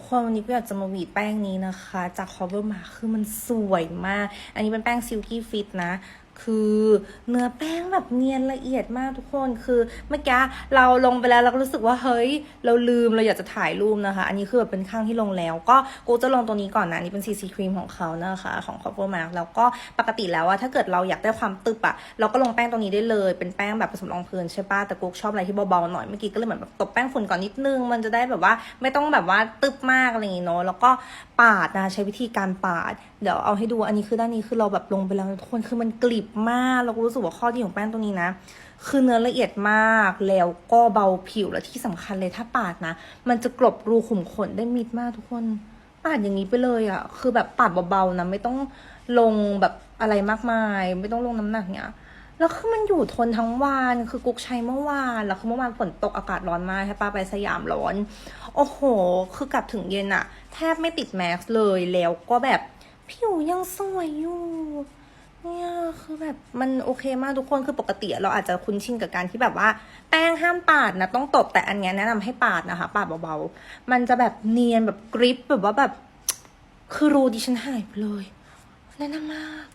ทุกคนวันนี้ก็อยากจะมาหวีแป้งนี้นะคะ จาก Cover มาคือมันสวยมาก อันนี้เป็นแป้งซิลกี้ฟิตนะคือเนื้อแป้งแบบเนียนละเอียดมากทุกคนคือเมื่อกี้เราลงไปแล้วเราก็รู้สึกว่าเฮ้ย เราลืมเราอยากจะถ่ายรูปนะคะ อันนี้คือแบบเป็นข้างที่ลงแล้ว ก็กูจะลงตัวนี้ก่อนนะนี่เป็น CC Cream ของเขานะคะของ Cover Mark แล้วก็ปกติแล้วอะถ้าเกิดเราอยากได้ความตึบอะเราก็ลงแป้งตัวนี้ได้เลย เป็นแป้งแบบผสมรองพื้นใช่ปะแต่กูชอบอะไรที่เบาๆหน่อยเมื่อกี้ก็เลยเหมือนแบบตบแป้งฝุ่นก่อนนิดนึง มันจะได้แบบว่าไม่ต้องแบบว่าตึบมากอะไรอย่างงี้เนาะแล้วก็ปาดนะใช้วิธีการปาด เดี๋ยวเอาให้ดูอันนี้คือด้านนี้คือเราแบบลงไปแล้วทุกคนคือมันกลิบมากเราก็รู้สึกว่าข้อดีของแป้งตัวนี้นะ คือเนื้อละเอียดมาก แล้วก็เบาผิว และที่สำคัญเลยถ้าปาดนะ มันจะกลบรูขุมขนได้มิดมากทุกคน ปาดอย่างนี้ไปเลยอะ่ะ คือแบบปาดเบาๆนะ ไม่ต้องลงแบบอะไรมากมาย ไม่ต้องลงน้ำหนักเนี่ยแล้วคือมันอยู่ทนทั้งวัน คือกุ๊กใช้เมื่อวาน แล้วคือเมื่อวานฝนตกอากาศร้อนมากใช่ปะไปสยามร้อน โอ้โห คือกลับถึงเย็นอะแทบไม่ติดแมสเลย แล้วก็แบบผิวยังสวยอยู่ เนี่ยคือแบบมันโอเคมากทุกคนคือปกติเราอาจจะคุ้นชินกับการที่แบบว่า แป้งห้ามปาดนะต้องตบแต่อันเนี้ยแนะนำให้ปาดนะคะ ปาดเบาๆ มันจะแบบเนียนแบบกริปแบบว่าแบบ คือรูดิฉันหายไปเลยแนะนำมาก